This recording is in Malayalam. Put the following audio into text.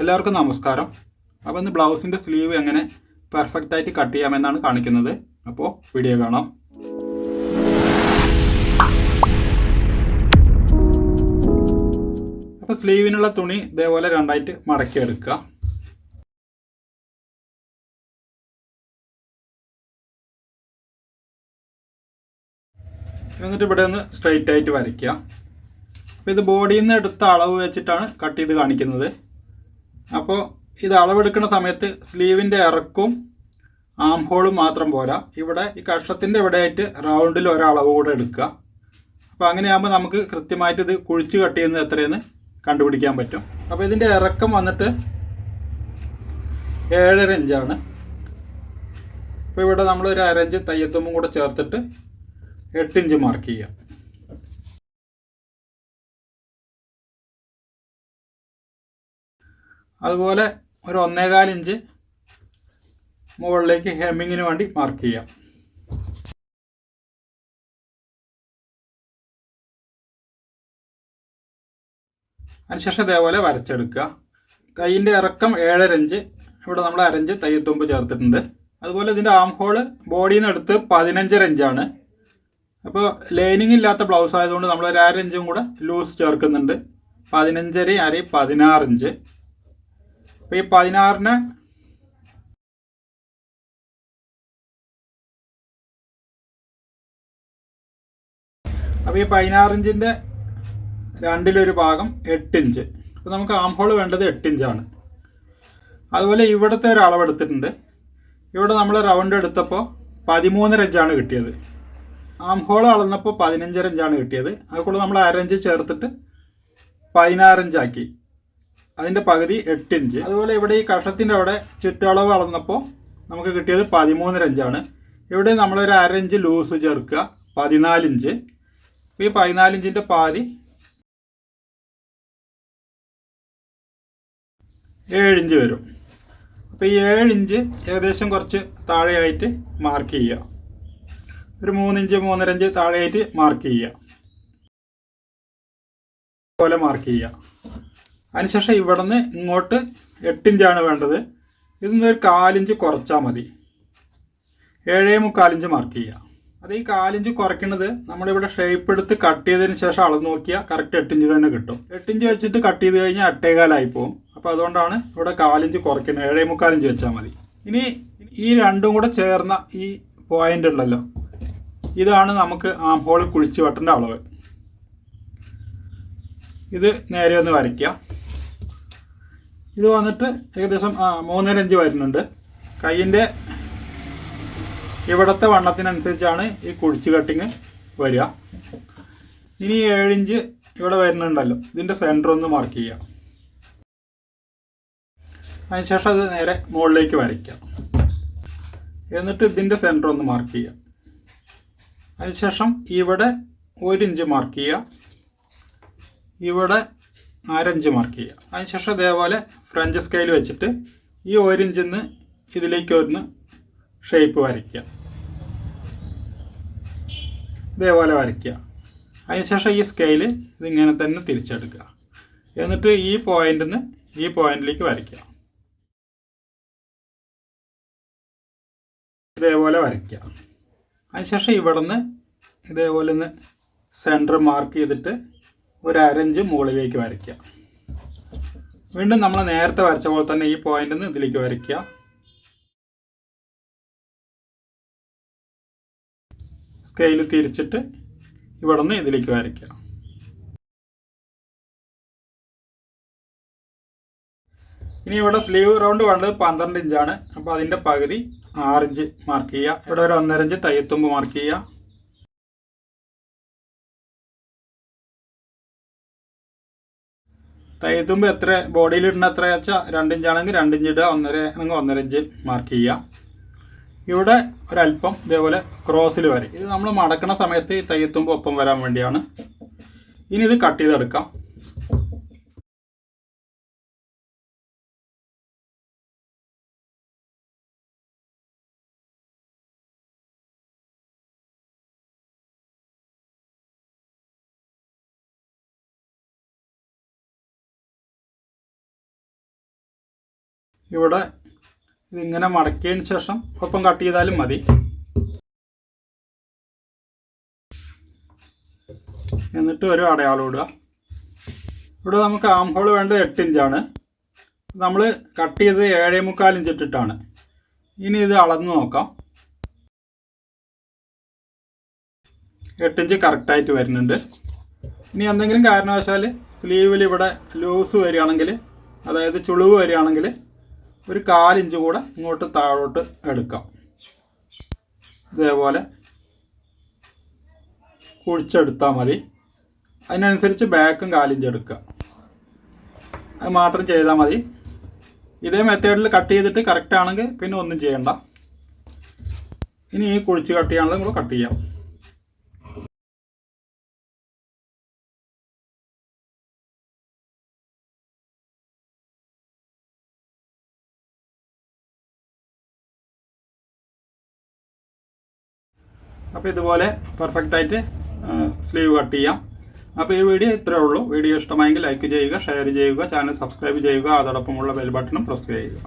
എല്ലാവർക്കും നമസ്കാരം. അപ്പോൾ ഇന്ന് ബ്ലൗസിന്റെ സ്ലീവ് എങ്ങനെ പെർഫെക്റ്റ് ആയിട്ട് കട്ട് ചെയ്യാമെന്നാണ് കാണിക്കുന്നത്. അപ്പോൾ വീഡിയോ കാണാം. അപ്പോൾ സ്ലീവിനുള്ള തുണി ഇതേപോലെ രണ്ടായിട്ട് മടക്കി എടുക്കുക എന്നിട്ട് ഇവിടെ ഒന്ന് സ്ട്രെയിറ്റ് ആയിട്ട് വരയ്ക്കുക. അപ്പോൾ ഇത് ബോഡിയിൽ നിന്ന് എടുത്ത അളവ് വെച്ചിട്ടാണ് കട്ട് ചെയ്ത് കാണിക്കുന്നത്. അപ്പോൾ ഇത് അളവെടുക്കുന്ന സമയത്ത് സ്ലീവിന്റെ ഇറക്കും ആം ഹോളും മാത്രം പോരാ. ഇവിടെ ഈ കഷത്തിന്റെ ഇവിടെയായിട്ട് റൗണ്ടിൽ ഒരളവ് കൂടെ എടുക്കുക. അപ്പോൾ അങ്ങനെയാകുമ്പോൾ നമുക്ക് കൃത്യമായിട്ട് ഇത് കുഴിച്ച് കട്ട് ചെയ്യുന്നത് എത്രയെന്ന് കണ്ടുപിടിക്കാൻ പറ്റും. അപ്പോൾ ഇതിന്റെ ഇറക്കം വന്നിട്ട് ഏഴര ഇഞ്ചാണ്. അപ്പോൾ ഇവിടെ നമ്മൾ ഒരു അരഞ്ച് തയ്യത്തുമ്പും കൂടെ ചേർത്തിട്ട് എട്ട് ഇഞ്ച് മാർക്ക് ചെയ്യാം അതുപോലെ ഒരു ഒന്നേകാൽ ഇഞ്ച് മുകളിലേക്ക് ഹെമ്മിങ്ങിന് വേണ്ടി മാർക്ക് ചെയ്യാം. അതിനുശേഷം ഇതേപോലെ വരച്ചെടുക്കുക. കൈയിന്റെ ഇറക്കം ഏഴര ഇഞ്ച് ഇവിടെ നമ്മൾ അരഞ്ച് തയ്യത്തുമ്പ് ചേർത്തിട്ടുണ്ട്. അതുപോലെ ഇതിന്റെ ആം ഹോൾ ബോഡിയിൽ നിന്ന് എടുത്ത് പതിനഞ്ചര ഇഞ്ചാണ്. അപ്പോൾ ലൈനിങ് ഇല്ലാത്ത ബ്ലൗസ് ആയതുകൊണ്ട് നമ്മൾ ഒരു അര ഇഞ്ചും കൂടെ ലൂസ് ചേർക്കുന്നുണ്ട്. പതിനഞ്ചര അര പതിനാറ് ഇഞ്ച്. അപ്പോൾ ഈ പതിനാറിന് അപ്പോൾ ഈ പതിനാറിഞ്ചിന്റെ രണ്ടിലൊരു ഭാഗം എട്ടിഞ്ച് അപ്പോൾ നമുക്ക് ആം ഹോൾ വേണ്ടത് എട്ടിഞ്ചാണ് അതുപോലെ ഇവിടുത്തെ ഒരു അളവെടുത്തിട്ടുണ്ട് ഇവിടെ നമ്മൾ റൗണ്ട് എടുത്തപ്പോൾ പതിമൂന്നര ഇഞ്ചാണ് കിട്ടിയത്. ആം ഹോൾ അളന്നപ്പോൾ പതിനഞ്ചര ഇഞ്ചാണ് കിട്ടിയത്. അതുകൂടെ നമ്മൾ അരഞ്ച് ചേർത്തിട്ട് പതിനാറ് ഇഞ്ചാക്കി. അതിന്റെ പകുതി എട്ട് ഇഞ്ച്. അതുപോലെ ഇവിടെ ഈ കഷത്തിന്റെ അവിടെ ചുറ്റളവ് അളന്നപ്പോൾ നമുക്ക് കിട്ടിയത് പതിമൂന്നര ഇഞ്ചാണ്. ഇവിടെ നമ്മളൊരു അരഞ്ച് ലൂസ് ചേർക്കുക. പതിനാല് ഇഞ്ച്. ഈ പതിനാല് ഇഞ്ചിന്റെ പാതി ഏഴിഞ്ച് വരും. അപ്പോൾ ഈ ഏഴിഞ്ച് ഏകദേശം കുറച്ച് താഴെയായിട്ട് മാർക്ക് ചെയ്യുക. ഒരു മൂന്നിഞ്ച് മൂന്നര ഇഞ്ച് താഴെയായിട്ട് മാർക്ക് ചെയ്യുക. പോലെ മാർക്ക് ചെയ്യുക. അതിനുശേഷം ഇവിടെ നിന്ന് ഇങ്ങോട്ട് എട്ടിഞ്ചാണ് വേണ്ടത്. ഇതിന്ന് ഒരു കാലിഞ്ച് കുറച്ചാൽ മതി. ഏഴേ മുക്കാലിഞ്ച് മാർക്ക് ചെയ്യുക അത് ഈ കാലിഞ്ച് കുറയ്ക്കുന്നത് നമ്മളിവിടെ ഷേപ്പ് എടുത്ത് കട്ട് ചെയ്തതിന് ശേഷം അളന്ന് നോക്കിയാൽ കറക്റ്റ് എട്ടിഞ്ച് തന്നെ കിട്ടും. എട്ടിഞ്ച് വെച്ചിട്ട് കട്ട് ചെയ്ത് കഴിഞ്ഞാൽ എട്ടേകാലായി പോകും അപ്പോൾ അതുകൊണ്ടാണ് ഇവിടെ കാലിഞ്ച് കുറയ്ക്കുന്നത്. ഏഴേ മുക്കാലിഞ്ച് വെച്ചാൽ മതി. ഇനി ഈ രണ്ടും കൂടെ ചേർന്ന ഈ പോയിന്റ് ഉണ്ടല്ലോ. ഇതാണ് നമുക്ക് ആം ഹോൾ കുഴിച്ച് വെട്ടേണ്ട അളവ്. ഇത് നേരെ ഒന്ന് വരയ്ക്കുക ഇത് വന്നിട്ട് ഏകദേശം മൂന്നര ഇഞ്ച് വരുന്നുണ്ട്. കൈയിന്റെ ഇവിടുത്തെ വണ്ണത്തിനനുസരിച്ചാണ് ഈ കുഴിച്ച് കട്ടിങ് വരിക. ഇനി ഏഴിഞ്ച് ഇവിടെ വരുന്നുണ്ടല്ലോ. ഇതിന്റെ സെന്റർ ഒന്ന് മാർക്ക് ചെയ്യാം അതിനുശേഷം അത് നേരെ മുകളിലേക്ക് വരയ്ക്കാം എന്നിട്ട് ഇതിന്റെ സെന്റർ ഒന്ന് മാർക്ക് ചെയ്യാം അതിനുശേഷം ഇവിടെ ഒരു ഇഞ്ച് മാർക്ക് ചെയ്യുക. ഇവിടെ അരഞ്ച് മാർക്ക് ചെയ്യുക. അതിനുശേഷം ഇതേപോലെ ഫ്രഞ്ച് സ്കെയിൽ വെച്ചിട്ട് ഈ ഒരു നിന്ന് ഇതിലേക്ക് ഒന്ന് ഷേപ്പ് വരയ്ക്കുക. ഇതേപോലെ വരയ്ക്കുക. അതിനുശേഷം ഈ സ്കെയിൽ ഇതിങ്ങനെ തന്നെ തിരിച്ചെടുക്കുക. എന്നിട്ട് ഈ പോയിന്റിൽ നിന്ന് ഈ പോയിന്റിലേക്ക് വരയ്ക്കുക. ഇതേപോലെ വരയ്ക്കുക. അതിനുശേഷം ഇവിടെ നിന്ന് ഇതേപോലെ ഒന്ന് സെന്റർ മാർക്ക് ചെയ്തിട്ട് ഒരു അരഞ്ച് മുകളിലേക്ക് വരയ്ക്കുക. വീണ്ടും നമ്മൾ നേരത്തെ വരച്ച പോലെ തന്നെ ഈ പോയിന്റിൽ നിന്ന് ഇതിലേക്ക് വരയ്ക്കുക. സ്കെയിൽ തിരിച്ചിട്ട് ഇവിടെ നിന്ന് ഇതിലേക്ക് വരയ്ക്കുക. ഇനി ഇവിടെ സ്ലീവ് റൗണ്ട് വേണ്ടത് പന്ത്രണ്ട് ഇഞ്ചാണ്. അപ്പോൾ അതിന്റെ പകുതി ഇഞ്ച് മാർക്ക് ചെയ്യുക. ഇവിടെ ഒരു ഒന്നര ഇഞ്ച് തയ്യത്തുമ്പ് മാർക്ക് ചെയ്യുക. തയ്യത്തുമ്പ് എത്ര ബോഡിയിൽ ഇടുന്ന എത്ര വെച്ചാൽ രണ്ടിഞ്ചാണെങ്കിൽ രണ്ടിഞ്ച് ഇടുക ഒന്നര ആണെങ്കിൽ ഒന്നര ഇഞ്ച് മാർക്ക് ചെയ്യുക. ഇവിടെ ഒരല്പം ഇതേപോലെ ക്രോസിൽ വരെ. ഇത് നമ്മൾ മടക്കണ സമയത്ത് തയ്യത്തുമ്പ് ഒപ്പം വരാൻ വേണ്ടിയാണ്. ഇനി ഇത് കട്ട് ചെയ്തെടുക്കാം. ഇവിടെ ഇതിങ്ങനെ മടക്കിയതിന് ശേഷം ഒപ്പം കട്ട് ചെയ്താലും മതി. എന്നിട്ട് ഒരു അടയാളം ഇടുക. ഇവിടെ നമുക്ക് ആം ഹോൾ വേണ്ടത് എട്ട് ഇഞ്ചാണ് നമ്മൾ കട്ട് ചെയ്ത് ഏഴേ മുക്കാൽ ഇഞ്ച് ഇട്ടിട്ടാണ്. ഇനി ഇത് അളന്ന് നോക്കാം. എട്ടിഞ്ച് കറക്റ്റായിട്ട് വരുന്നുണ്ട്. ഇനി എന്തെങ്കിലും കാരണവശാൽ സ്ലീവിൽ ഇവിടെ ലൂസ് വരികയാണെങ്കിൽ അതായത് ചുളിവ് വരികയാണെങ്കിൽ ഒരു കാലിഞ്ച് കൂടെ ഇങ്ങോട്ട് താഴോട്ട് എടുക്കാം. ഇതേപോലെ കുഴിച്ചെടുത്താൽ മതി. അതിനനുസരിച്ച് ബാക്കും കാലിഞ്ച് എടുക്കുക. അത് മാത്രം ചെയ്താൽ മതി. ഇതേ മെത്തേഡിൽ കട്ട് ചെയ്തിട്ട് കറക്റ്റ് ആണെങ്കിൽ പിന്നെ ഒന്നും ചെയ്യണ്ട. ഇനി ഈ കുഴിച്ച് കട്ട് ചെയ്യാനുള്ളത് നമ്മൾ കട്ട് ചെയ്യാം. അപ്പോൾ ഇതുപോലെ പെർഫെക്റ്റ് ആയിട്ട് സ്ലീവ് കട്ട് ചെയ്യാം. അപ്പോൾ ഈ വീഡിയോ ഇത്രയേ ഉള്ളൂ. വീഡിയോ ഇഷ്ടമായെങ്കിൽ ലൈക്ക് ചെയ്യുക ഷെയർ ചെയ്യുക ചാനൽ സബ്സ്ക്രൈബ് ചെയ്യുക. അതോടൊപ്പമുള്ള ബെൽ ബട്ടണും പ്രസ് ചെയ്യുക.